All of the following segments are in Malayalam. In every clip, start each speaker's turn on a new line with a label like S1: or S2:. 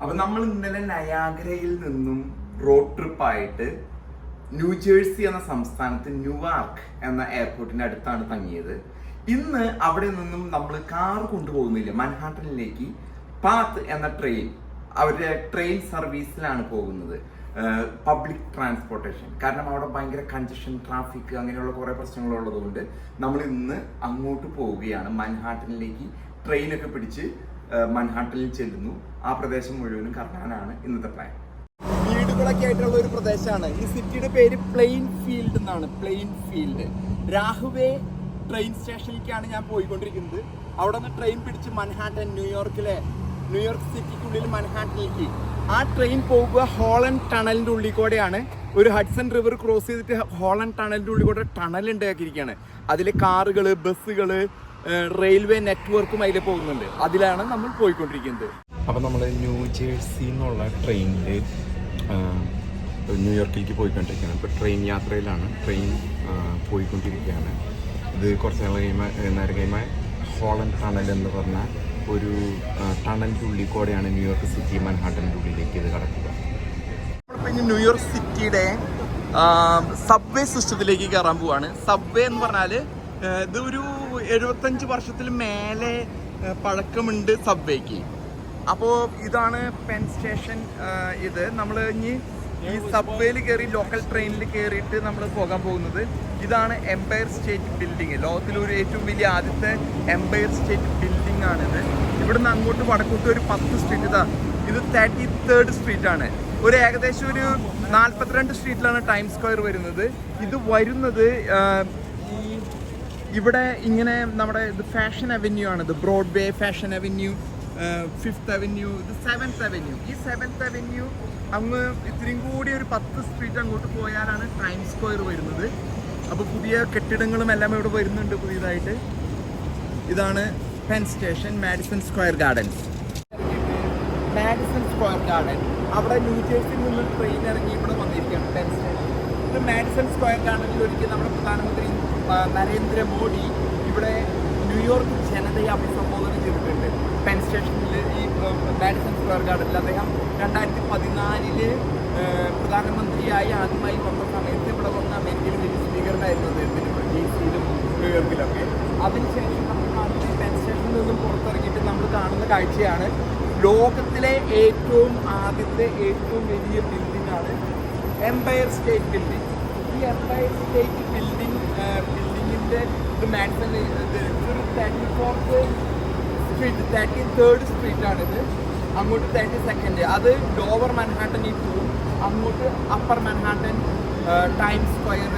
S1: അപ്പൊ നമ്മൾ ഇന്നലെ നയാഗ്രയിൽ നിന്നും റോഡ് ട്രിപ്പായിട്ട് ന്യൂജേഴ്സി എന്ന സംസ്ഥാനത്ത് ന്യൂവാർക്ക് എന്ന എയർപോർട്ടിന്റെ അടുത്താണ് തങ്ങിയത്. ഇന്ന് അവിടെ നിന്നും നമ്മൾ കാർ കൊണ്ടുപോകുന്നില്ല. മൻഹാട്ടനിലേക്ക് പാത്ത് എന്ന ട്രെയിൻ അവരുടെ ട്രെയിൻ സർവീസിലാണ് പോകുന്നത്. പബ്ലിക് ട്രാൻസ്പോർട്ടേഷൻ കാരണം അവിടെ ഭയങ്കര കൺജഷൻ ട്രാഫിക് അങ്ങനെയുള്ള കുറേ പ്രശ്നങ്ങളുള്ളതുകൊണ്ട് നമ്മൾ ഇന്ന് അങ്ങോട്ട് പോവുകയാണ്. മൻഹാട്ടനിലേക്ക് ട്രെയിനൊക്കെ പിടിച്ച് ഏഹ് മൻഹാട്ടനിൽ ചെല്ലുന്നു. ആ പ്രദേശം മുഴുവനും കറങ്ങാനാണ് ഇന്നത്തെ പ്ലാൻ വീടുകളൊക്കെ ആയിട്ടുള്ള ഒരു പ്രദേശമാണ്. ഈ സിറ്റിയുടെ പേര് പ്ലെയിൻ ഫീൽഡ് എന്നാണ്. Plainfield. രാഹുവേ ട്രെയിൻ സ്റ്റേഷനിലേക്കാണ് ഞാൻ പോയിക്കൊണ്ടിരിക്കുന്നത്. അവിടെ നിന്ന് ട്രെയിൻ പിടിച്ച് മൻഹാട്ടൻ ന്യൂയോർക്കിലെ ന്യൂയോർക്ക് സിറ്റിക്കുള്ളിൽ മൻഹാട്ടിലേക്ക് ആ ട്രെയിൻ പോകുക ഹോളൻ ടണലിന്റെ ഉള്ളിൽ കൂടെയാണ് ഒരു ഹഡ്സൺ റിവർ ക്രോസ് ചെയ്തിട്ട് ഹോളൻ ടണലിന്റെ ഉള്ളിൽ കൂടെ ടണൽ ഉണ്ടാക്കിയിരിക്കുകയാണ്. അതിലെ കാറുകൾ ബസ്സുകൾ റെയിൽവേ നെറ്റ്വർക്കും അതിൽ പോകുന്നുണ്ട്. അതിലാണ് നമ്മൾ പോയിക്കൊണ്ടിരിക്കുന്നത്.
S2: അപ്പം നമ്മൾ ന്യൂ ജേഴ്സി എന്നുള്ള ട്രെയിനിൽ ന്യൂയോർക്കിലേക്ക് പോയിക്കൊണ്ടിരിക്കുകയാണ്. ഇപ്പോൾ ട്രെയിൻ യാത്രയിലാണ്. ട്രെയിൻ പോയിക്കൊണ്ടിരിക്കുകയാണ്. ഇത് കുറച്ച് നാൾ കഴിയുമ്പോൾ നേരം കഴിയുമ്പോൾ ഹോളൻ ടണൽ എന്ന് പറഞ്ഞ ഒരു ടണലിന്റെ ഉള്ളിൽ കൂടെയാണ് ന്യൂയോർക്ക് സിറ്റി മൻഹാട്ടന്റെ ഉള്ളിലേക്ക് ഇത് കടക്കുക.
S1: ഇനി ന്യൂയോർക്ക് സിറ്റിയുടെ സബ്വേ സിസ്റ്റത്തിലേക്ക് കയറാൻ പോവാണ്. സബ്വേ എന്ന് പറഞ്ഞാൽ ആ, ഇത് ഒരു എഴുപത്തഞ്ച് വർഷത്തിൽ മേലെ പഴക്കമുണ്ട് സബ്വേക്ക്. അപ്പോൾ ഇതാണ് പെൻ സ്റ്റേഷൻ ഇത്. നമ്മൾ ഇനി ഈ സബ്വേയിൽ കയറി ലോക്കൽ ട്രെയിനിൽ കയറിയിട്ട് നമ്മൾ പോകാൻ പോകുന്നത്. ഇതാണ് എംപയർ സ്റ്റേറ്റ് ബിൽഡിംഗ് ലോകത്തിലെ ഒരു ഏറ്റവും വലിയ ആദ്യത്തെ എംപയർ സ്റ്റേറ്റ് ബിൽഡിംഗ് ആണിത്. ഇവിടുന്ന് അങ്ങോട്ട് വടക്കോട്ട് ഒരു പത്ത് സ്ട്രീറ്റ് ഇതാ. ഇത് തേർട്ടി തേർഡ് സ്ട്രീറ്റ് ആണ്. ഒരു ഏകദേശം ഒരു നാൽപ്പത്തിരണ്ട് സ്ട്രീറ്റിലാണ് ടൈം സ്ക്വയർ വരുന്നത്. ഇത് വരുന്നത് ഇവിടെ ഇങ്ങനെ നമ്മുടെ ഇത് ഫാഷൻ അവന്യൂ ആണ്. ഇത് Broadway fashion avenue fifth avenue ഇത് സെവൻത്ത് അവന്യൂ ഈ സെവൻത്ത് അവന്യൂ അങ്ങ് ഇത്രയും കൂടി ഒരു പത്ത് സ്ട്രീറ്റ് അങ്ങോട്ട് പോയാലാണ് ടൈം സ്ക്വയർ വരുന്നത്. അപ്പോൾ പുതിയ കെട്ടിടങ്ങളും എല്ലാം ഇവിടെ വരുന്നുണ്ട് പുതിയതായിട്ട്. ഇതാണ് Penn Station Madison Square Gardens Madison Square Garden അവിടെ ന്യൂജേഴ്സിൽ നിന്ന് ട്രെയിൻ ഇറങ്ങി ഇവിടെ വന്നിരിക്കുകയാണ് പെൻ സ്റ്റേഷൻ ഇത് മാഡിസൺ സ്ക്വയർ ഗാർഡനിൽ ഒരിക്കൽ നമ്മുടെ പ്രധാനമന്ത്രി നരേന്ദ്രമോദി ഇവിടെ ന്യൂയോർക്ക് ജനതയെ അഭിസംബോധന ചെയ്തിട്ടുണ്ട്. പെൻ സ്റ്റേഷനിൽ ഈ മാഡിസൺ സ്ക്വയർ ഗാർഡനിൽ അദ്ദേഹം രണ്ടായിരത്തി പതിനാലിൽ പ്രധാനമന്ത്രിയായി ആദ്യമായി വന്ന സമയത്ത് ഇവിടെ വന്ന അമേരിക്കയിൽ വലിയ സ്വീകരണമായിരുന്നു അദ്ദേഹത്തിന് ഡി സിയിലും ന്യൂയോർക്കിലൊക്കെ അതിനുശേഷം നമ്മൾ കാണുന്ന പെൻ സ്റ്റേഷനിൽ നിന്നും പുറത്തിറങ്ങിയിട്ട് നമ്മൾ കാണുന്ന കാഴ്ചയാണ്. ലോകത്തിലെ ഏറ്റവും ആദ്യത്തെ ഏറ്റവും വലിയ ബിൽഡിംഗ് ആണ് എംപയർ സ്റ്റേറ്റ് ബിൽഡിംഗ് ഈ എംപയർ സ്റ്റേറ്റ് ബിൽഡിങ്ങിന്റെ ഇത് മാക്സിമം ഇത് ഒരു thirty fourth street thirty third street ആണിത് അങ്ങോട്ട് തേർട്ടി സെക്കൻഡ് അത് ലോവർ മൻഹാട്ടൻ ഈ പോവും അങ്ങോട്ട് Upper Manhattan Time Square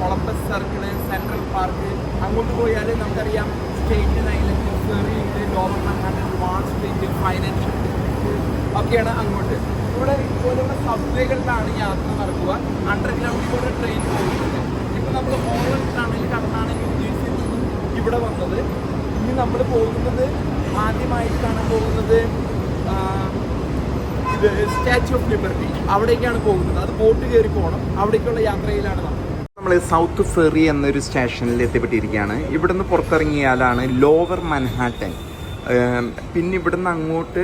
S1: Columbus Circle Central Park അങ്ങോട്ട് പോയാൽ നമുക്കറിയാം സ്റ്റേറ്റ് ഐലൻഡ് ഫെറി ഉണ്ട് Lower Manhattan Wall Street financial district ഒക്കെയാണ് അങ്ങോട്ട്. ഇവിടെ ഇതുപോലുള്ള സബ്വേകളിലാണ് യാത്ര നടക്കുക. അണ്ടർഗ്രൗണ്ടിലൂടെ ട്രെയിൻ പോകുന്നത് നമ്മൾ ഫോണിൽ ടണൽ കടന്നാണ് നിന്നും ഇവിടെ വന്നത്. ഇനി നമ്മൾ പോകുന്നത് ആദ്യമായിട്ട് കാണാൻ പോകുന്നത് ഇത് സ്റ്റാച്യു ഓഫ് ലിബർട്ടി അവിടേക്കാണ് പോകുന്നത്. അത് ബോട്ട് കയറി പോകണം അവിടേക്കുള്ള യാത്രയിലാണ് നമ്മൾ.
S2: നമ്മൾ സൗത്ത് ഫെറി എന്നൊരു സ്റ്റേഷനിൽ എത്തിപ്പെട്ടിരിക്കുകയാണ്. ഇവിടുന്ന് പുറത്തിറങ്ങിയാലാണ് ലോവർ മൻഹാട്ടൻ പിന്നെ ഇവിടുന്ന് അങ്ങോട്ട്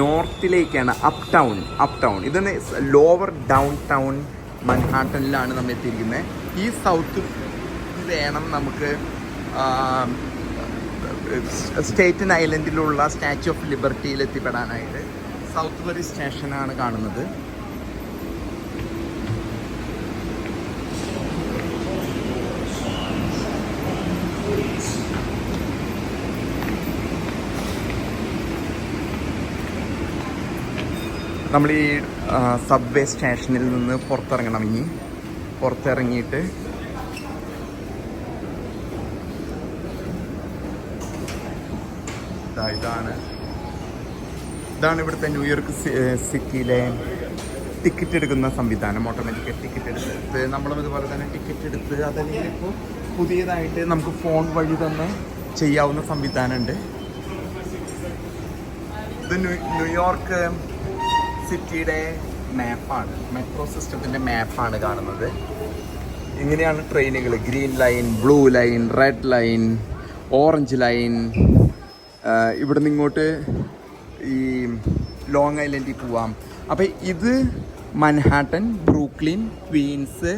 S2: നോർത്തിലേക്കാണ് അപ് ടൗൺ അപ് ടൗൺ ഇത് ലോവർ ഡൗൺ ടൗൺ മൻഹാട്ടനിലാണ് നമ്മൾ എത്തിയിരിക്കുന്നത്. ഈ സൗത്ത് വേണം നമുക്ക് സ്റ്റേറ്റൻ ഐലൻഡിലുള്ള സ്റ്റാച്യു ഓഫ് ലിബർട്ടിയിൽ എത്തിപ്പെടാനായിട്ട്. സൗത്ത് ഫെറി സ്റ്റേഷനാണ് കാണുന്നത്. നമ്മൾ ഈ സബ്വേ സ്റ്റേഷനിൽ നിന്ന് പുറത്തിറങ്ങണം ഇനി. പുറത്തിറങ്ങിയിട്ട് ഇതാണ്. ഇതാണ് ഇവിടുത്തെ ന്യൂയോർക്ക് സിറ്റിയിലെ ടിക്കറ്റ് എടുക്കുന്ന സംവിധാനം ഓട്ടോമാറ്റിക് ടിക്കറ്റ് എടുത്ത്. നമ്മളും ഇതുപോലെ തന്നെ ടിക്കറ്റ് എടുത്ത് അതല്ലെങ്കിൽ ഇപ്പോൾ പുതിയതായിട്ട് നമുക്ക് ഫോൺ വഴി തന്നെ ചെയ്യാവുന്ന സംവിധാനമുണ്ട്. ഇത് ന്യൂയോർക്ക് സിറ്റിയുടെ മാപ്പാണ് മെട്രോ സിസ്റ്റത്തിന്റെ മാപ്പാണ് കാണുന്നത്. ഇങ്ങനെയാണ് ട്രെയിനുകൾ green line blue line red line orange line ഇവിടെ നിന്ന് ഇങ്ങോട്ട് ഈ
S1: ലോങ് ഐലൻഡിൽ പോവാം. അപ്പോൾ ഇത് Manhattan Brooklyn Queens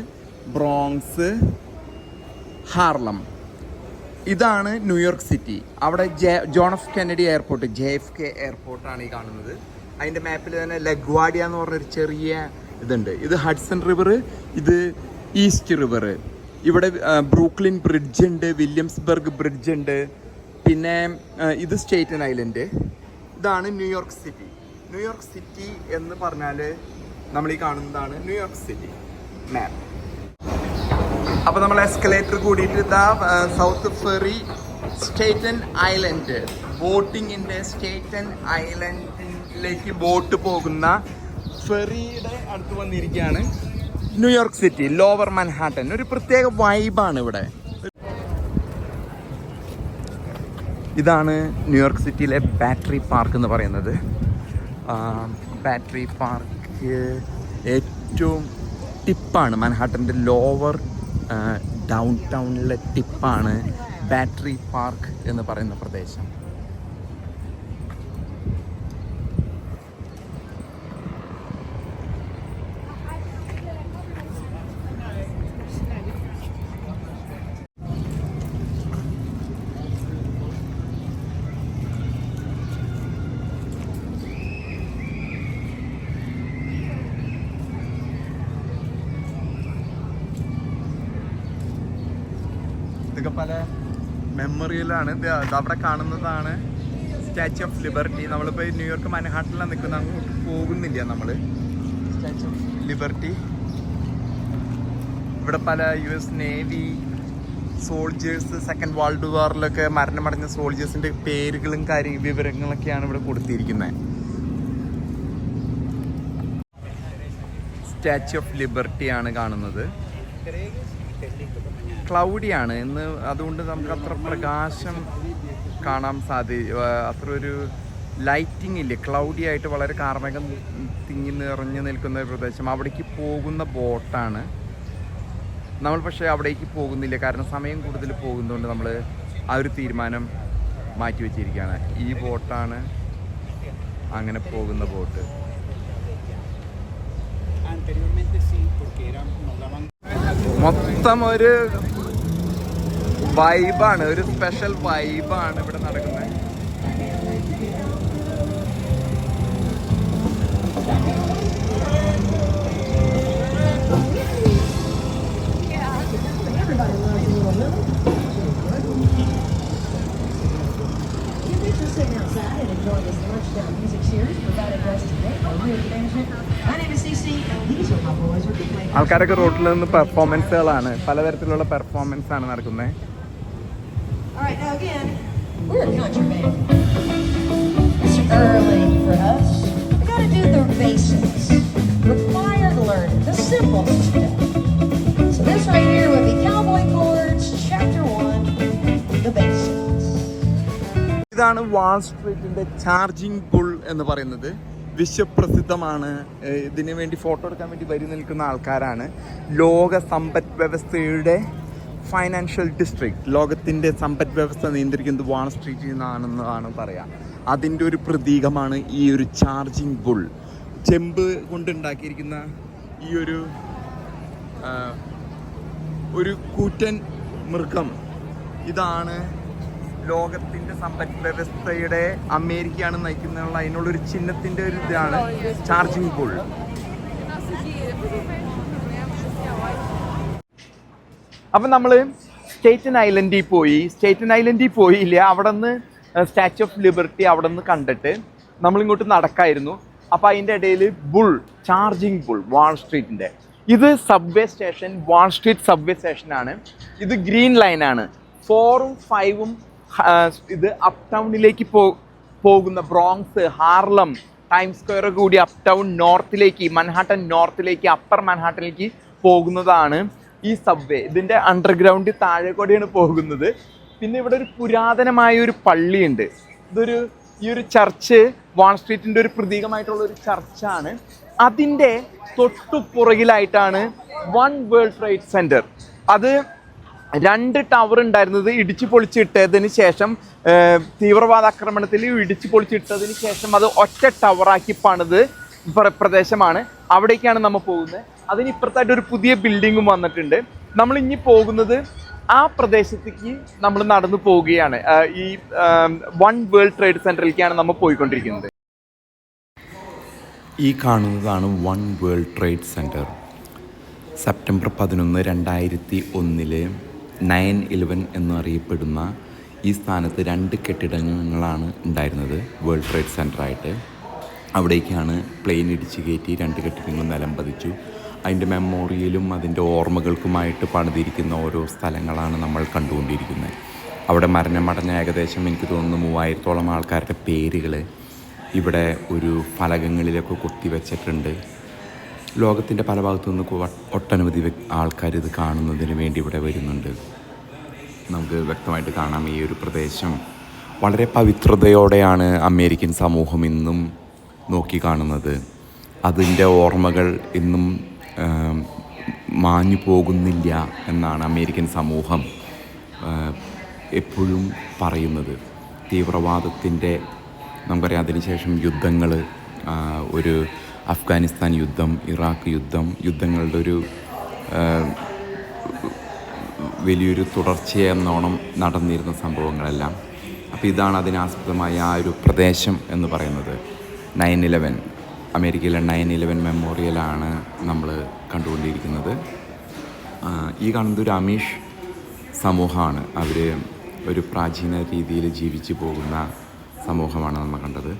S1: Bronx Harlem ഇതാണ് ന്യൂയോർക്ക് സിറ്റി അവിടെ J John F Kennedy airport J F K എയർപോർട്ടാണ് ഈ കാണുന്നത്. അതിന്റെ മാപ്പിൽ തന്നെ ലഗ്വാഡിയ എന്ന് പറഞ്ഞൊരു ചെറിയ ഇതുണ്ട്. ഇത് ഹഡ്സൺ റിവർ ഇത് ഈസ്റ്റ് റിവർ. ഇവിടെ ബ്രൂക്ലിൻ ബ്രിഡ്ജ് ഉണ്ട് വില്യംസ്ബർഗ് ബ്രിഡ്ജ് ഉണ്ട്. പിന്നെ ഇത് സ്റ്റേറ്റൻ ഐലൻഡ്. ഇതാണ് New York city. New York city എന്ന് പറഞ്ഞാൽ നമ്മൾ ഈ കാണുന്നതാണ് ന്യൂയോർക്ക് സിറ്റി മാപ്പ് അപ്പോൾ നമ്മൾ എസ്കലേറ്റർ കൂടിയിട്ട് ഇതാ സൗത്ത് ഫെറി സ്റ്റേറ്റൻ ഐലൻഡ്. ബോട്ടിങ്ങിന്റെ സ്റ്റേറ്റൻ ഐലൻഡിലേക്ക് ബോട്ട് പോകുന്ന ഫെറിയുടെ അടുത്ത് വന്നിരിക്കുകയാണ്. ന്യൂയോർക്ക് സിറ്റി ലോവർ മൻഹാട്ടൻ ഒരു പ്രത്യേക വൈബാണ് ഇവിടെ. ഇതാണ് ന്യൂയോർക്ക് സിറ്റിയിലെ ബാറ്ററി പാർക്ക് എന്ന് പറയുന്നത്. ബാറ്ററി പാർക്ക് ഏറ്റവും ടിപ്പാണ് മൻഹാട്ടന്റെ ലോവർ ഡൗൺ ടൗണിലെ ടിപ്പാണ് ബാറ്ററി പാർക്ക് എന്ന് പറയുന്ന പ്രദേശം ഇതൊക്കെ പല മെമ്മറിയലാണ്. അവിടെ കാണുന്നതാണ് സ്റ്റാച്യു ഓഫ് ലിബർട്ടി. നമ്മളിപ്പോൾ ന്യൂയോർക്ക് മനഹാട്ടിലാണ് നിൽക്കുന്നത്. അങ്ങോട്ട് പോകുന്നില്ല നമ്മൾ സ്റ്റാച്യു ഓഫ് ലിബർട്ടി. ഇവിടെ പല U S Navy soldiers second world വാറിലൊക്കെ മരണമടഞ്ഞ സോൾജേഴ്സിന്റെ പേരുകളും കാര്യ വിവരങ്ങളൊക്കെയാണ് ഇവിടെ കൊടുത്തിരിക്കുന്നത് സ്റ്റാച്യു ഓഫ് ലിബർട്ടിയാണ് കാണുന്നത്. ക്ലൗഡിയാണ്. ഇന്ന് അതുകൊണ്ട് നമുക്ക് അത്ര പ്രകാശം കാണാൻ സാധി അത്ര ഒരു ലൈറ്റിംഗ് ഇല്ല? ക്ലൗഡി ആയിട്ട് വളരെ കാർമേഘം തിങ്ങി നിറഞ്ഞു നിൽക്കുന്ന ഒരു പ്രദേശം. അവിടേക്ക് പോകുന്ന ബോട്ടാണ്. നമ്മൾ പക്ഷേ അവിടേക്ക് പോകുന്നില്ല. കാരണം സമയം കൂടുതൽ പോകുന്നതുകൊണ്ട് നമ്മൾ ആ ഒരു തീരുമാനം മാറ്റി വെച്ചിരിക്കുകയാണ്. ഈ ബോട്ടാണ് അങ്ങനെ പോകുന്ന ബോട്ട്. മൊത്തം ഒരു വൈബാണ് ഒരു സ്പെഷ്യൽ വൈബാണ് ഇവിടെ നടക്കുന്നത് ആൾക്കാരൊക്കെ റോട്ടിൽ നിന്ന് പെർഫോമൻസുകളാണ് പലതരത്തിലുള്ള പെർഫോമൻസ് ആണ് നടക്കുന്നത്
S3: All right, now again, we're a country band. It's early for us. We gotta do the basics. Required learning, the simple stuff. So this right here would be cowboy chords, chapter 1, the basics.
S1: ഇതാണ് വാൾ സ്ട്രീറ്റിന്റെ ചാർജിങ് പുൾ എന്ന് പറയുന്നത് വിശ്വപ്രസിദ്ധമാണ് ഇതിനു വേണ്ടി ഫോട്ടോ എടുക്കാൻ വേണ്ടി വരി നിൽക്കുന്ന ആൾക്കാരാണ് ലോക സമ്പദ് വ്യവസ്ഥയുടെ ഫൈനാൻഷ്യൽ ഡിസ്ട്രിക്ട് ലോകത്തിന്റെ സമ്പദ് വ്യവസ്ഥ നിയന്ത്രിക്കുന്നത് വാൾ സ്ട്രീറ്റിൽ നിന്നാണെന്നാണ് പറയാം. അതിന്റെ ഒരു പ്രതീകമാണ് ഈ ഒരു ചാർജിങ് ബുൾ. ചെമ്പ് കൊണ്ടുണ്ടാക്കിയിരിക്കുന്ന ഈ ഒരു ഒരു കൂറ്റൻ മൃഗം. ഇതാണ് ലോകത്തിന്റെ സമ്പദ് വ്യവസ്ഥയുടെ അമേരിക്കയാണ് നയിക്കുന്നതിനുള്ള അതിനുള്ളൊരു ചിഹ്നത്തിന്റെ ഒരു ഇതാണ് ചാർജിങ് ബുൾ. അപ്പം നമ്മൾ സ്റ്റേറ്റൻ ഐലൻഡിൽ പോയി. സ്റ്റേറ്റൻ ഐലൻഡിൽ പോയില്ല. അവിടെ നിന്ന് സ്റ്റാച്യു ഓഫ് ലിബർട്ടി അവിടെ നിന്ന് കണ്ടിട്ട് നമ്മളിങ്ങോട്ട് നടക്കായിരുന്നു. അപ്പോൾ അതിന്റെ ഇടയിൽ ബുൾ ചാർജിങ് ബുൾ വാൾ സ്ട്രീറ്റിന്റെ ഇത് subway station Wall Street subway സ്റ്റേഷനാണ്. ഇത് ഗ്രീൻ ലൈനാണ്. ഫോറും ഫൈവും ഇത് അപ് ടൗണിലേക്ക് പോ പോകുന്ന ബ്രോങ്സ് ഹാർലം ടൈം സ്ക്വയർ കൂടി അപ് ടൗൺ നോർത്തിലേക്ക് മൻഹാട്ടൻ നോർത്തിലേക്ക് അപ്പർ മൻഹാട്ടനിലേക്ക് പോകുന്നതാണ്. ഈ സബ്വേ ഇതിന്റെ അണ്ടർഗ്രൗണ്ടിൽ താഴെ കൂടെയാണ് പോകുന്നത്. പിന്നെ ഇവിടെ ഒരു പുരാതനമായ ഒരു പള്ളിയുണ്ട്. ഇതൊരു ഈ ഒരു ചർച്ച് വാൾ സ്ട്രീറ്റിന്റെ ഒരു പ്രതീകമായിട്ടുള്ള ഒരു ചർച്ചാണ് അതിന്റെ തൊട്ടു പുറകിലായിട്ടാണ് വൺ വേൾഡ് ട്രേഡ് സെന്റർ അത് രണ്ട് ടവർ ഉണ്ടായിരുന്നത് ഇടിച്ചു പൊളിച്ചിട്ടതിന് ശേഷം തീവ്രവാദ ആക്രമണത്തിൽ ഇടിച്ചു പൊളിച്ചിട്ടതിന് ശേഷം അത് ഒറ്റ ടവറാക്കി പണിത് പ്ര- പ്രദേശമാണ്. അവിടേക്കാണ് നമ്മൾ പോകുന്നത്. അതിന് ഇപ്പുറത്തായിട്ട് ഒരു പുതിയ ബിൽഡിങ്ങും വന്നിട്ടുണ്ട്. നമ്മൾ ഇനി പോകുന്നത് ആ പ്രദേശത്തേക്ക് നമ്മൾ നടന്നു പോവുകയാണ്. ഈ വൺ വേൾഡ് ട്രേഡ് സെന്ററിലേക്കാണ് നമ്മൾ പോയിക്കൊണ്ടിരിക്കുന്നത്.
S2: ഈ കാണുന്നതാണ് One World Trade Center September പതിനൊന്ന് രണ്ടായിരത്തി ഒന്നിൽ നയൻ ഇലവൻ എന്നറിയപ്പെടുന്ന ഈ സ്ഥാനത്ത് രണ്ട് കെട്ടിടങ്ങളാണ് ഉണ്ടായിരുന്നത് വേൾഡ് ട്രേഡ് സെന്ററായിട്ട് അവിടേക്കാണ് പ്ലെയിൻ ഇടിച്ച് കയറ്റി രണ്ട് കെട്ടിടങ്ങളും നിലം പതിച്ചു അതിന്റെ മെമ്മോറിയലും അതിന്റെ ഓർമ്മകൾക്കുമായിട്ട് പണിതിരിക്കുന്ന ഓരോ സ്ഥലങ്ങളാണ് നമ്മൾ കണ്ടുകൊണ്ടിരിക്കുന്നത്. അവിടെ മരണമടഞ്ഞ ഏകദേശം എനിക്ക് തോന്നുന്നു മൂവായിരത്തോളം ആൾക്കാരുടെ പേരുകൾ ഇവിടെ ഒരു ഫലകങ്ങളിലൊക്കെ കൊത്തിവെച്ചിട്ടുണ്ട്. ലോകത്തിന്റെ പല ഭാഗത്തു നിന്ന് ഒട്ടനവധി ആൾക്കാർ ഇത് കാണുന്നതിന് വേണ്ടി ഇവിടെ വരുന്നുണ്ട്. നമുക്ക് വ്യക്തമായിട്ട് കാണാം ഈ ഒരു പ്രദേശം. വളരെ പവിത്രതയോടെയാണ് അമേരിക്കൻ സമൂഹം ഇന്നും നോക്കി കാണുന്നത്. അതിന്റെ ഓർമ്മകൾ ഇന്നും മാഞ്ഞു പോകുന്നില്ല എന്നാണ് അമേരിക്കൻ സമൂഹം എപ്പോഴും പറയുന്നത്. തീവ്രവാദത്തിന്റെ നമുക്കറിയാം അതിനുശേഷം യുദ്ധങ്ങൾ ഒരു അഫ്ഗാനിസ്ഥാൻ യുദ്ധം ഇറാഖ് യുദ്ധം യുദ്ധങ്ങളുടെ ഒരു വലിയൊരു തുടർച്ചയെന്നോണം നടന്നിരുന്ന സംഭവങ്ങളെല്ലാം. അപ്പോൾ ഇതാണ് അതിനാസ്പദമായ ആ ഒരു പ്രദേശം എന്ന് പറയുന്നത്. Nine eleven. അമേരിക്കയിലെ നയൻ ഇലവൻ മെമ്മോറിയലാണ് നമ്മൾ കണ്ടുകൊണ്ടിരിക്കുന്നത്. ഈ കാണുന്നത് ഒരു അമീഷ് സമൂഹമാണ്. അവർ ഒരു പ്രാചീന രീതിയിൽ ജീവിച്ചു പോകുന്ന സമൂഹമാണ് നമ്മൾ കണ്ടത്.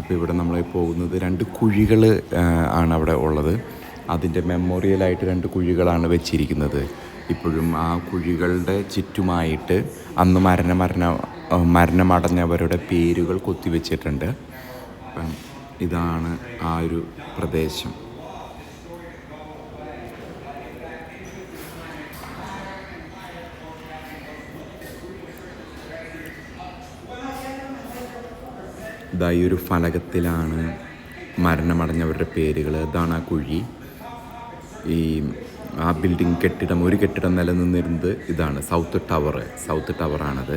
S2: ഇപ്പോൾ ഇവിടെ നമ്മൾ പോകുന്നത് രണ്ട് കുഴികൾ ആണ് അവിടെ ഉള്ളത്. അതിന്റെ മെമ്മോറിയലായിട്ട് രണ്ട് കുഴികളാണ് വെച്ചിരിക്കുന്നത്. ഇപ്പോഴും ആ കുഴികളുടെ ചുറ്റുമായിട്ട് അന്ന് മരണ മരണ മരണമടഞ്ഞവരുടെ പേരുകൾ കൊത്തിവെച്ചിട്ടുണ്ട്. ഇതാണ് ആ ഒരു പ്രദേശം. ഇതാ ഈ ഒരു ഫലകത്തിലാണ് മരണമടഞ്ഞവരുടെ പേരുകൾ ഇതാണ് ആ കുഴി. ഈ ആ ബിൽഡിംഗ് കെട്ടിടം ഒരു കെട്ടിടം നിലനിന്നിരുന്നത് ഇതാണ് സൗത്ത് ടവർ സൗത്ത് ടവറാണത്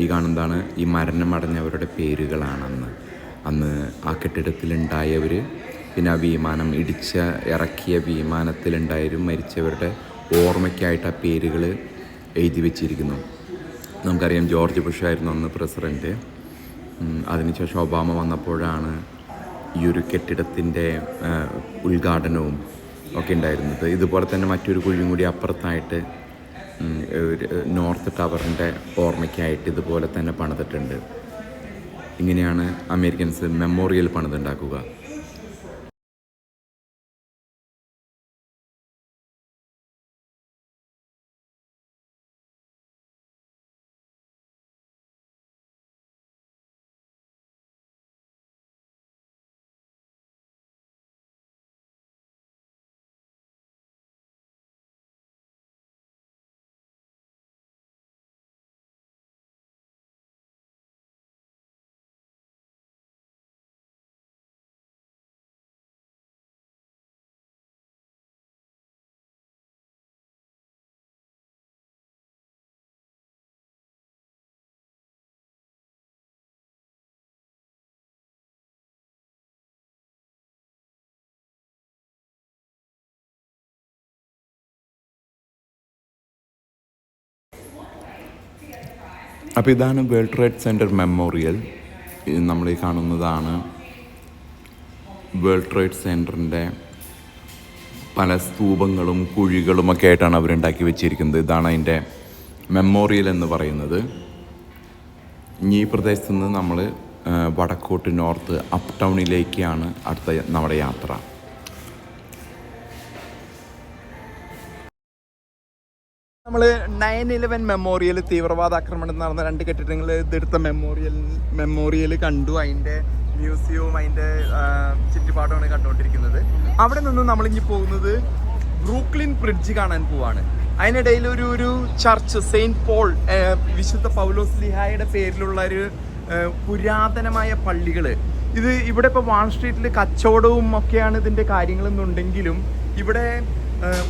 S2: ഈ കാണുന്നതാണ് ഈ മരണമടഞ്ഞവരുടെ പേരുകളാണെന്ന്. അന്ന് ആ കെട്ടിടത്തിലുണ്ടായവർ പിന്നെ ആ വിമാനം ഇടിച്ച ഇറക്കിയ വിമാനത്തിലുണ്ടായവരും മരിച്ചവരുടെ ഓർമ്മയ്ക്കായിട്ട് ആ പേരുകൾ എഴുതി വെച്ചിരിക്കുന്നു. നമുക്കറിയാം ജോർജ് ബുഷ് ആയിരുന്നു അന്ന് പ്രസിഡന്റ് അതിനുശേഷം ഒബാമ വന്നപ്പോഴാണ് ഈ ഒരു കെട്ടിടത്തിന്റെ ഉദ്ഘാടനവും ഒക്കെ ഉണ്ടായിരുന്നത്. ഇതുപോലെ തന്നെ മറ്റൊരു കുഴിയും കൂടി അപ്പുറത്തായിട്ട് നോർത്ത് ടവറിന്റെ ഓർമ്മയ്ക്കായിട്ട് ഇതുപോലെ തന്നെ പണിതിട്ടുണ്ട്. ഇങ്ങനെയാണ് അമേരിക്കൻസ് മെമ്മോറിയൽ പണിതുണ്ടാക്കുക. അപ്പോൾ ഇതാണ് വേൾഡ് ട്രേഡ് സെന്റർ മെമ്മോറിയൽ. നമ്മൾ ഈ കാണുന്നതാണ് വേൾഡ് ട്രേഡ് സെന്ററിന്റെ പല സ്തൂപങ്ങളും കുഴികളും ഒക്കെ ആയിട്ടാണ് അവരുണ്ടാക്കി വെച്ചിരിക്കുന്നത്. ഇതാണ് അതിന്റെ മെമ്മോറിയൽ എന്ന് പറയുന്നത്. ഈ പ്രദേശത്ത് നിന്ന് നമ്മൾ വടക്കോട്ട് നോർത്ത് അപ്പ് ടൗണിലേക്കാണ് അടുത്ത നമ്മുടെ യാത്ര.
S4: നമ്മൾ നയൻ ഇലവൻ മെമ്മോറിയൽ തീവ്രവാദ ആക്രമണം നടന്ന രണ്ട് കെട്ടിടങ്ങൾ ഇതെടുത്ത മെമ്മോറിയൽ മെമ്മോറിയൽ കണ്ടു. അതിന്റെ മ്യൂസിയവും അതിന്റെ ചുറ്റുപാടുമാണ് കണ്ടുകൊണ്ടിരിക്കുന്നത്. അവിടെ നിന്ന് നമ്മൾ ഇനി പോകുന്നത് ബ്രൂക്ലിൻ ബ്രിഡ്ജ് കാണാൻ പോവാണ്. അതിനിടയിൽ ഒരു ഒരു ചർച്ച് സെയിന്റ് പോൾ വിശുദ്ധ പൗലോസ് ലിഹായുടെ പേരിലുള്ള ഒരു പുരാതനമായ പള്ളികൾ ഇത് ഇവിടെ ഇപ്പോൾ വാൾ സ്ട്രീറ്റിൽ കച്ചവടവും ഒക്കെയാണ് ഇതിന്റെ കാര്യങ്ങളെന്നുണ്ടെങ്കിലും ഇവിടെ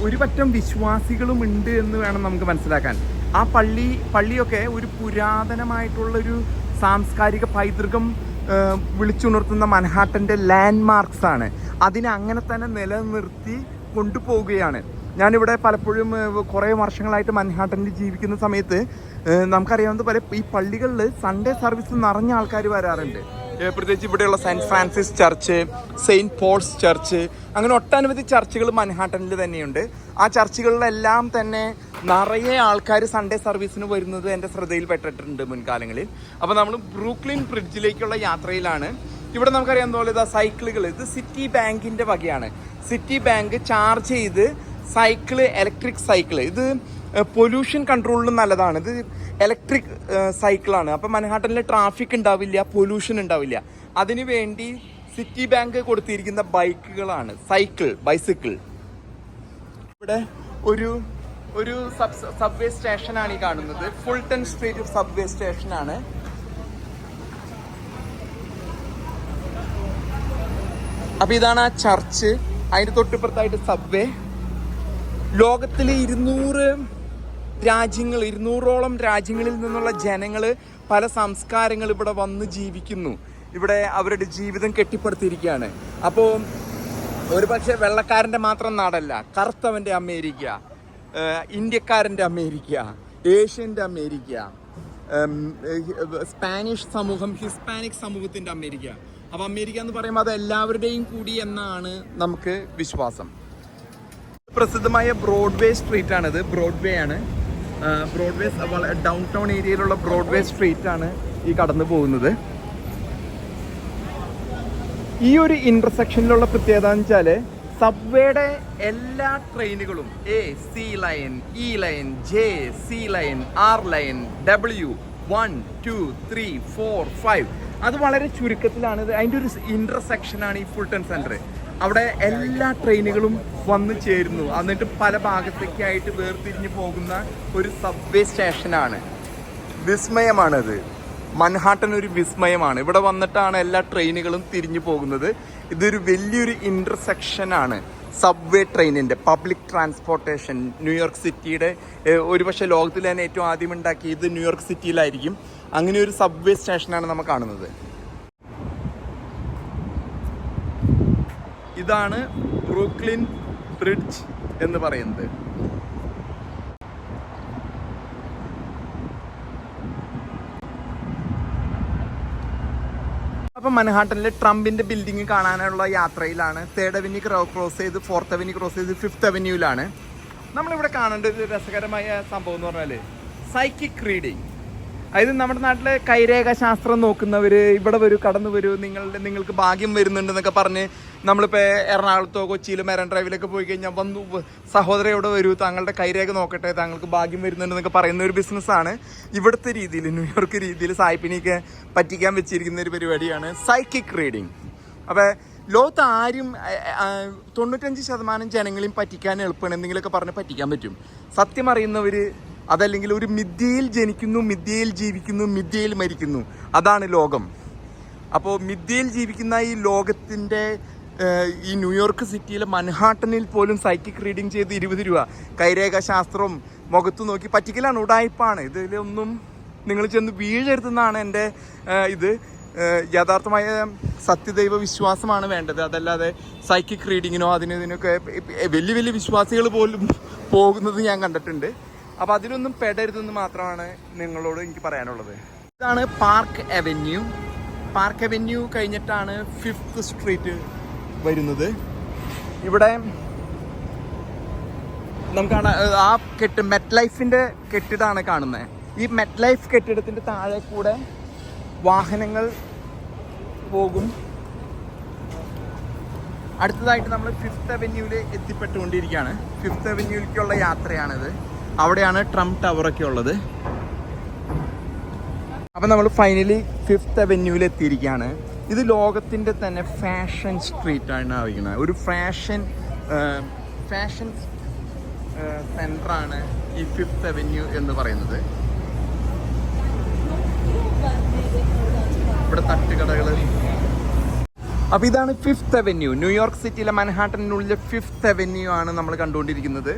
S1: ഒരു പറ്റം വിശ്വാസികളും ഉണ്ട് എന്ന് വേണം നമുക്ക് മനസ്സിലാക്കാൻ. ആ പള്ളി പള്ളിയൊക്കെ ഒരു പുരാതനമായിട്ടുള്ളൊരു സാംസ്കാരിക പൈതൃകം വിളിച്ചുണർത്തുന്ന മൻഹാട്ടന്റെ ലാൻഡ് മാർക്സ് ആണ് അതിനെ അങ്ങനെ തന്നെ നിലനിർത്തി കൊണ്ടുപോവുകയാണ്. ഞാനിവിടെ പലപ്പോഴും കുറേ വർഷങ്ങളായിട്ട് മൻഹാട്ടനിൽ ജീവിക്കുന്ന സമയത്ത് നമുക്കറിയാവുന്നത് നമുക്കറിയാവുന്ന പോലെ ഈ പള്ളികളിൽ സൺഡേ സർവീസ് നിറഞ്ഞ ആൾക്കാർ വരാറുണ്ട്. പ്രത്യേകിച്ച് ഇവിടെയുള്ള Saint Francis church Saint Paul's church അങ്ങനെ ഒട്ടനവധി ചർച്ചുകൾ മൻഹാട്ടനിൽ തന്നെയുണ്ട്. ആ ചർച്ചുകളിലെല്ലാം തന്നെ നിറയെ ആൾക്കാർ സൺഡേ സർവീസിന് വരുന്നത് എന്റെ ശ്രദ്ധയിൽപ്പെട്ടിട്ടുണ്ട് മുൻകാലങ്ങളിൽ. അപ്പോൾ നമ്മൾ ബ്രൂക്ലിൻ ബ്രിഡ്ജിലേക്കുള്ള യാത്രയിലാണ്. ഇവിടെ നമുക്കറിയാം പോലെ ഇതാ സൈക്കിളുകൾ ഇത് സിറ്റി ബാങ്കിന്റെ വകയാണ്. സിറ്റി ബാങ്ക് ചാർജ് ചെയ്ത് സൈക്കിൾ ഇലക്ട്രിക് സൈക്കിൾ. ഇത് പൊല്യൂഷൻ കൺട്രോളിലും നല്ലതാണ്. ഇത് ഇലക്ട്രിക് സൈക്കിളാണ്. അപ്പം മൻഹാട്ടനിൽ ട്രാഫിക് ഉണ്ടാവില്ല പൊല്യൂഷൻ ഉണ്ടാവില്ല അതിനു വേണ്ടി സിറ്റി ബാങ്ക് കൊടുത്തിരിക്കുന്ന ബൈക്കുകളാണ്. സൈക്കിൾ ബൈസിക്കിൾ ഇവിടെ ഒരു ഒരു സബ് സബ്വേ സ്റ്റേഷനാണ് ഈ കാണുന്നത്. ഫുൾട്ടൺ സ്ട്രീറ്റ് സബ്വേ സ്റ്റേഷനാണ് അപ്പൊ ഇതാണ് ആ ചർച്ച്. അതിന്റെ തൊട്ടിപ്പുറത്തായിട്ട് സബ്വേ ലോകത്തിലെ ഇരുന്നൂറ് രാജ്യങ്ങൾ ഇരുന്നൂറോളം രാജ്യങ്ങളിൽ നിന്നുള്ള ജനങ്ങൾ പല സംസ്കാരങ്ങൾ ഇവിടെ വന്ന് ജീവിക്കുന്നു. ഇവിടെ അവരുടെ ജീവിതം കെട്ടിപ്പടുത്തിയിരിക്കുകയാണ് അപ്പോൾ ഒരു പക്ഷേ വെള്ളക്കാരന്റെ മാത്രം നാടല്ല കറുത്തവന്റെ അമേരിക്ക ഇന്ത്യക്കാരന്റെ അമേരിക്ക ഏഷ്യന്റെ അമേരിക്ക സ്പാനിഷ് സമൂഹം ഹിസ്പാനിക് സമൂഹത്തിന്റെ അമേരിക്ക. അപ്പോൾ അമേരിക്ക എന്ന് പറയുമ്പോൾ അത് എല്ലാവരുടെയും കൂടി എന്നാണ് നമുക്ക് വിശ്വാസം. പ്രസിദ്ധമായ ബ്രോഡ്വേ സ്ട്രീറ്റ് ഇത് ബ്രോഡ്വേ ആണ്. ബ്രോഡ്വേ ഡൗൺ ടൗൺ ഏരിയയിലുള്ള ബ്രോഡ്വേ സ്ട്രീറ്റ് ആണ് ഈ കടന്നു പോകുന്നത്. ഈ ഒരു ഇന്റർസെക്ഷനിലുള്ള പ്രത്യേകത എന്ന് വെച്ചാൽ സബ്വേയുടെ എല്ലാ ട്രെയിനുകളും A C line E line J C line R line W one two three four five അത് വളരെ ചുരുക്കത്തിലാണ്. അതിന്റെ ഒരു ഇന്റർസെക്ഷനാണ് ഈ ഫുൾട്ടൺ സെന്റർ അവിടെ എല്ലാ ട്രെയിനുകളും വന്നു ചേരുന്നു. എന്നിട്ട് പല ഭാഗത്തേക്കായിട്ട് വേർതിരിഞ്ഞു പോകുന്ന ഒരു സബ്വേ സ്റ്റേഷനാണ് വിസ്മയമാണത്. മൻഹാട്ടൻ ഒരു വിസ്മയമാണ്. ഇവിടെ വന്നിട്ടാണ് എല്ലാ ട്രെയിനുകളും തിരിഞ്ഞു പോകുന്നത്. ഇതൊരു വലിയൊരു ഇന്റർസെക്ഷൻ ആണ്. സബ്വേ ട്രെയിനിന്റെ പബ്ലിക് ട്രാൻസ്പോർട്ടേഷൻ ന്യൂയോർക്ക് സിറ്റിയുടെ ഒരുപക്ഷെ ലോകത്തിൽ തന്നെ ഏറ്റവും ആദ്യം ഉണ്ടാക്കിയത് ന്യൂയോർക്ക് സിറ്റിയിലായിരിക്കും അങ്ങനെ ഒരു സബ്വേ സ്റ്റേഷനാണ് നമ്മൾ കാണുന്നത്. ഇതാണ് ബ്രൂക്ലിൻ ബ്രിഡ്ജ് എന്ന് പറയുന്നത്. അപ്പം മൻഹാട്ടനിലെ ട്രംപിന്റെ ബിൽഡിംഗ് കാണാനുള്ള യാത്രയിലാണ്. തേർഡ് അവന്യൂ ക്രോസ് ചെയ്ത് ഫോർത്ത് അവന്യൂ ക്രോസ് ചെയ്ത് ഫിഫ്ത്ത് അവന്യൂവിലാണ് നമ്മളിവിടെ കാണേണ്ട ഒരു രസകരമായ സംഭവം എന്ന് പറഞ്ഞാൽ സൈക്കിക് റീഡിങ് അതായത് നമ്മുടെ നാട്ടിലെ കൈരേഖ ശാസ്ത്രം നോക്കുന്നവർ ഇവിടെ വരൂ കടന്നു വരൂ നിങ്ങളുടെ നിങ്ങൾക്ക് ഭാഗ്യം വരുന്നുണ്ടെന്നൊക്കെ പറഞ്ഞ് നമ്മളിപ്പോൾ എറണാകുളത്തോ കൊച്ചിയിലോ മെറൻ ഡ്രൈവിലൊക്കെ പോയി കഴിഞ്ഞാൽ വന്നു ഇവിടെ വരൂ താങ്കളുടെ കൈരേഖ നോക്കട്ടെ താങ്കൾക്ക് ഭാഗ്യം വരുന്നുണ്ടെന്നൊക്കെ പറയുന്ന ഒരു ബിസിനസ്സാണ്. ഇവിടുത്തെ രീതിയിൽ ന്യൂയോർക്ക് രീതിയിൽ സായിപ്പിനെയൊക്കെ പറ്റിക്കാൻ വെച്ചിരിക്കുന്ന ഒരു പരിപാടിയാണ് സൈക്കിക് റീഡിങ്. അപ്പോൾ ലോകത്ത് ആരും തൊണ്ണൂറ്റഞ്ച് ശതമാനം ജനങ്ങളെയും പറ്റിക്കാൻ എളുപ്പമാണ് എന്തെങ്കിലുമൊക്കെ പറഞ്ഞ് പറ്റിക്കാൻ പറ്റും. സത്യം അറിയുന്നവർ അതല്ലെങ്കിൽ ഒരു മിഥ്യയിൽ ജനിക്കുന്നു മിഥ്യയിൽ ജീവിക്കുന്നു മിഥ്യയിൽ മരിക്കുന്നു. അതാണ് ലോകം. അപ്പോൾ മിഥ്യയിൽ ജീവിക്കുന്ന ഈ ലോകത്തിന്റെ ഈ ന്യൂയോർക്ക് സിറ്റിയിലെ മൻഹാട്ടനിൽ പോലും സൈക്കിക് റീഡിങ് ചെയ്ത് ഇരുപത് രൂപ. കൈരേഖ ശാസ്ത്രവും മുഖത്ത് നോക്കി പറ്റിക്കലാണ് ഉടായ്പാണ്. ഇതിലൊന്നും നിങ്ങൾ ചെന്ന് വീഴരുതെന്നാണ് എന്റെ ഇത്. യഥാർത്ഥമായ സത്യദൈവ വിശ്വാസമാണ് വേണ്ടത്. അതല്ലാതെ സൈക്കിക് റീഡിങ്ങിനോ അതിന് ഇതിനൊക്കെ വലിയ വലിയ വിശ്വാസികൾ പോലും പോകുന്നത് ഞാൻ കണ്ടിട്ടുണ്ട്. അപ്പോൾ അതിലൊന്നും പെടരുതെന്ന് മാത്രമാണ് നിങ്ങളോട് എനിക്ക് പറയാനുള്ളത്. ഇതാണ് പാർക്ക് അവന്യൂ പാർക്ക് അവന്യൂ കഴിഞ്ഞിട്ടാണ് ഫിഫ്ത്ത് സ്ട്രീറ്റ് വരുന്നത്. ഇവിടെ നമുക്ക് ആ കെട്ട് മെറ്റ് ലൈഫിന്റെ കെട്ടിടമാണ് കാണുന്നത്. ഈ മെറ്റ് ലൈഫ് കെട്ടിടത്തിന്റെ താഴെ കൂടെ വാഹനങ്ങൾ പോകും. അടുത്തതായിട്ട് നമ്മൾ ഫിഫ്ത്ത് അവന്യൂവിൽ എത്തിപ്പെട്ടുകൊണ്ടിരിക്കുകയാണ്. ഫിഫ്ത്ത് അവന്യൂവിലേക്കുള്ള യാത്രയാണിത്. അവിടെയാണ് ട്രംപ് ടവറൊക്കെ ഉള്ളത്. അപ്പം നമ്മൾ ഫൈനലി ഫിഫ്ത്ത് അവന്യൂവിൽ എത്തിയിരിക്കുകയാണ്. ഇത് ലോകത്തിന്റെ തന്നെ ഫാഷൻ സ്ട്രീറ്റ് ആണ് അറിയിക്കുന്നത് ഒരു ഫാഷൻ ഫാഷൻ സെന്ററാണ് ഈ ഫിഫ്ത്ത് അവന്യൂ എന്ന് പറയുന്നത്. ഇവിടെ തട്ടുകടകൾ. അപ്പോൾ ഇതാണ് ഫിഫ്ത്ത് അവന്യൂ ന്യൂയോർക്ക് സിറ്റിയിലെ മൻഹാട്ടനുള്ളിലെ ഫിഫ്ത്ത് അവന്യൂ ആണ് നമ്മൾ കണ്ടുകൊണ്ടിരിക്കുന്നത്.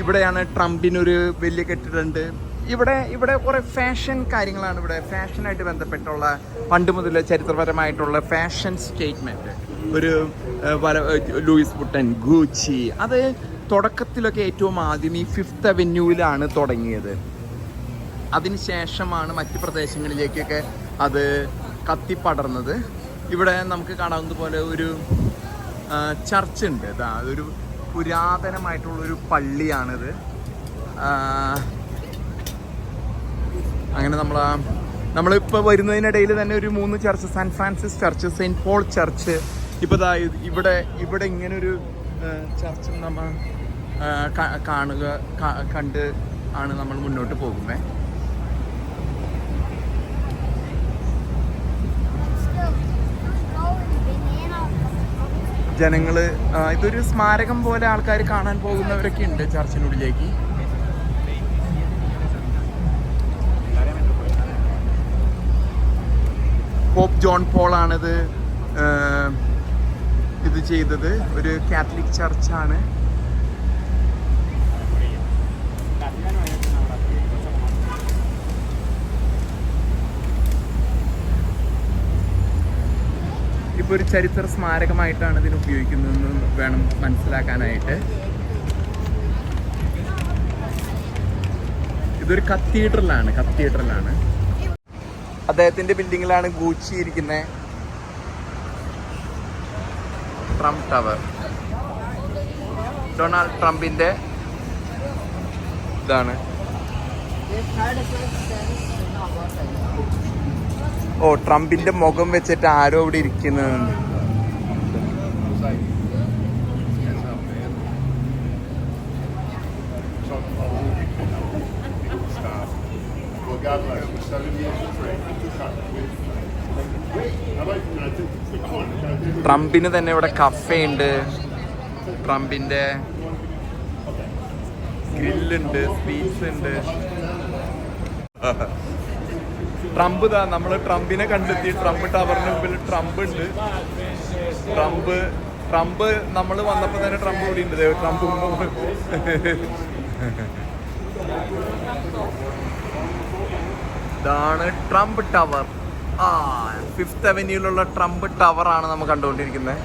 S1: ഇവിടെയാണ് ട്രംപിനൊരു വലിയ കെട്ടിടമുണ്ട്. ഇവിടെ ഇവിടെ കുറേ ഫാഷൻ കാര്യങ്ങളാണ് ഇവിടെ. ഫാഷനായിട്ട് ബന്ധപ്പെട്ടുള്ള പണ്ട് മുതൽ ചരിത്രപരമായിട്ടുള്ള ഫാഷൻ സ്റ്റേറ്റ്മെന്റ് ഒരു ലൂയിസ് ബുട്ടൻ ഗൂച്ചി. അത് തുടക്കത്തിലൊക്കെ ഏറ്റവും ആദ്യം ഈ ഫിഫ്ത്ത് അവന്യൂവിലാണ് തുടങ്ങിയത്. അതിനുശേഷമാണ് മറ്റ് പ്രദേശങ്ങളിലേക്കൊക്കെ അത് കത്തിപ്പടർന്നത്. ഇവിടെ നമുക്ക് കാണാവുന്ന പോലെ ഒരു ചർച്ച് ഉണ്ട് ഇതാ അതൊരു പുരാതനമായിട്ടുള്ളൊരു പള്ളിയാണിത്. അങ്ങനെ നമ്മൾ നമ്മളിപ്പോൾ വരുന്നതിനിടയിൽ തന്നെ ഒരു മൂന്ന് church San Francis church Saint Paul church. ഇപ്പോൾ ദാ ഇവിടെ ഇവിടെ ഇങ്ങനൊരു ചർച്ച് നമ്മൾ കാണുക കണ്ട് ആണ് നമ്മൾ മുന്നോട്ട് പോകുന്നത് ജനങ്ങൾ ഇതൊരു സ്മാരകം പോലെ ആൾക്കാർ കാണാൻ പോകുന്നവരൊക്കെ ഉണ്ട് ചർച്ചിനുള്ളിലേക്ക്. പോപ്പ് ജോൺ പോൾ ആണിത് ഇത് ചെയ്തത്. ഒരു കാത്തലിക് ചർച്ചാണ്. ഇപ്പോൾ ഒരു ചരിത്ര സ്മാരകമായിട്ടാണ് ഇതിന് ഉപയോഗിക്കുന്നതെന്ന് വേണം മനസ്സിലാക്കാനായിട്ട്. ഇതൊരു കത്തീഡ്രലാണ് കത്തീഡ്രലാണ്. അദ്ദേഹത്തിന്റെ ബിൽഡിങ്ങിലാണ് ഗൂച്ചി ഇരിക്കുന്നത് ട്രംപ് ടവർ. ഡൊണാൾഡ് ട്രംപിന്റെ ഇതാണ്. ഓ ട്രംപിന്റെ മുഖം വെച്ചിട്ട് ആരോ
S5: അവിടെ ഇരിക്കുന്നതാണ്
S1: ട്രംപിന് തന്നെ ഇവിടെ കഫേയുണ്ട്. ട്രംപിന്റെ ഗ്രില്ലുണ്ട് സ്പീച്ച് ഉണ്ട്. ട്രംപ് ഇതാ നമ്മൾ ട്രംപിനെ കണ്ടെത്തി. ട്രംപ് ടവറിന് മുമ്പിൽ ട്രംപ് ഉണ്ട്. ട്രംപ് ട്രംപ് നമ്മൾ വന്നപ്പോ തന്നെ ട്രംപ് ഇവിടെ ഉണ്ട്. ട്രംപ് ഇതാണ് ട്രംപ് ടവർ. ആ ഫിഫ്ത്ത് അവന്യൂയിലുള്ള ട്രംപ് ടവർ ആണ് നമ്മൾ കണ്ടുകൊണ്ടിരിക്കുന്നത്.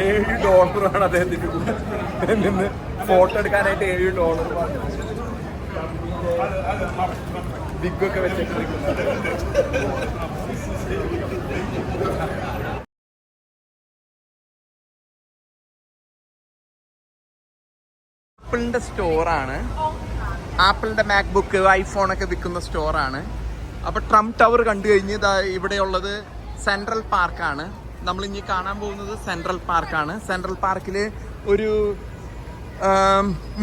S1: ഏഴ് ഡോളറാണ് അദ്ദേഹത്തിന് കൂടെ നിന്ന് ഫോട്ടോ എടുക്കാനായിട്ട് ഏഴ് ഡോളർ ബിഗൊക്കെ വെച്ചിട്ടിരിക്കുന്നത് ആപ്പിളിന്റെ സ്റ്റോറാണ്. ആപ്പിളിന്റെ മാക്ബുക്ക് ഐഫോൺ ഒക്കെ വിൽക്കുന്ന സ്റ്റോറാണ്. അപ്പോൾ ട്രംപ് ടവർ കണ്ടു കഴിഞ്ഞ് ഇവിടെയുള്ളത് സെൻട്രൽ പാർക്കാണ് നമ്മൾ ഇനി കാണാൻ പോകുന്നത് സെൻട്രൽ പാർക്കാണ് സെൻട്രൽ പാർക്കിൽ ഒരു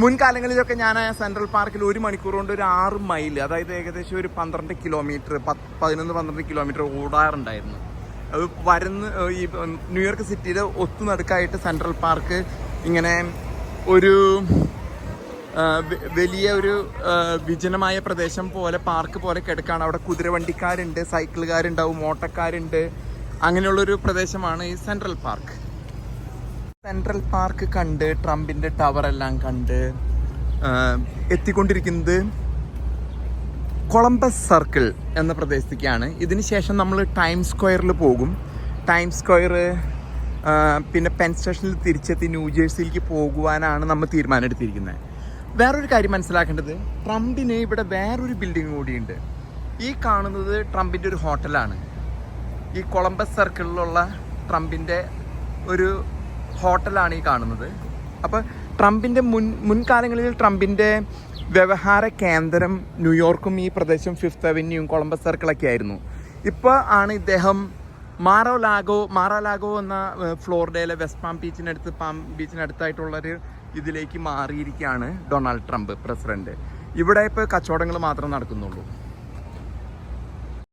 S1: മുൻകാലങ്ങളിലൊക്കെ ഞാൻ സെൻട്രൽ പാർക്കിൽ ഒരു മണിക്കൂർ കൊണ്ട് ഒരു ആറ് മൈൽ അതായത് ഏകദേശം ഒരു പന്ത്രണ്ട് കിലോമീറ്റർ പതിനൊന്ന് പന്ത്രണ്ട് കിലോമീറ്റർ ഓടാറുണ്ടായിരുന്നു. അത് വരുന്ന ഈ ന്യൂയോർക്ക് സിറ്റിയിൽ ഒത്തുനടുക്കായിട്ട് സെൻട്രൽ പാർക്ക് ഇങ്ങനെ ഒരു വലിയ ഒരു വിജനമായ പ്രദേശം പോലെ പാർക്ക് പോലെ കിടക്കാണ്. അവിടെ കുതിരവണ്ടിക്കാരുണ്ട് സൈക്കിളുകാരുണ്ടാവും ഓട്ടക്കാരുണ്ട്. അങ്ങനെയുള്ളൊരു പ്രദേശമാണ് ഈ സെൻട്രൽ പാർക്ക്. സെൻട്രൽ പാർക്ക് കണ്ട് ട്രംപിന്റെ ടവർ എല്ലാം കണ്ട് എത്തിക്കൊണ്ടിരിക്കുന്നത് കൊളംബസ് സർക്കിൾ എന്ന പ്രദേശത്തേക്കാണ്. ഇതിന് ശേഷം നമ്മൾ ടൈം സ്ക്വയറിൽ പോകും. ടൈം സ്ക്വയർ പിന്നെ പെൻ സ്റ്റേഷനിൽ തിരിച്ചെത്തി ന്യൂജേഴ്സിയിലേക്ക് പോകുവാനാണ് നമ്മൾ തീരുമാനമെടുത്തിരിക്കുന്നത് വേറൊരു കാര്യം മനസ്സിലാക്കേണ്ടത് ട്രംപിന് ഇവിടെ വേറൊരു ബിൽഡിംഗ് കൂടിയുണ്ട്. ഈ കാണുന്നത് ട്രംപിന്റെ ഒരു ഹോട്ടലാണ് ഈ കൊളംബസ് സർക്കിളിലുള്ള ട്രംപിന്റെ ഒരു ഹോട്ടലാണ് ഈ കാണുന്നത്. അപ്പോൾ ട്രംപിന്റെ മുൻ മുൻകാലങ്ങളിൽ ട്രംപിന്റെ വ്യവഹാര കേന്ദ്രം ന്യൂയോർക്കും ഈ പ്രദേശം ഫിഫ്ത്ത് അവന്യൂയും കൊളംബസ് സർക്കിളൊക്കെ ആയിരുന്നു. ഇപ്പോൾ ആണ് ഇദ്ദേഹം മാറോ ലാഗോ മാറോ ലാഗോ എന്ന ഫ്ലോറിഡയിലെ വെസ്റ്റ് പാം ബീച്ചിനടുത്ത് പാം ബീച്ചിനടുത്തായിട്ടുള്ളൊരു ഇതിലേക്ക് മാറിയിരിക്കുകയാണ് ഡൊണാൾഡ് ട്രംപ് പ്രസിഡന്റ് ഇവിടെ ഇപ്പോൾ കച്ചവടങ്ങൾ മാത്രം നടക്കുന്നുള്ളൂ.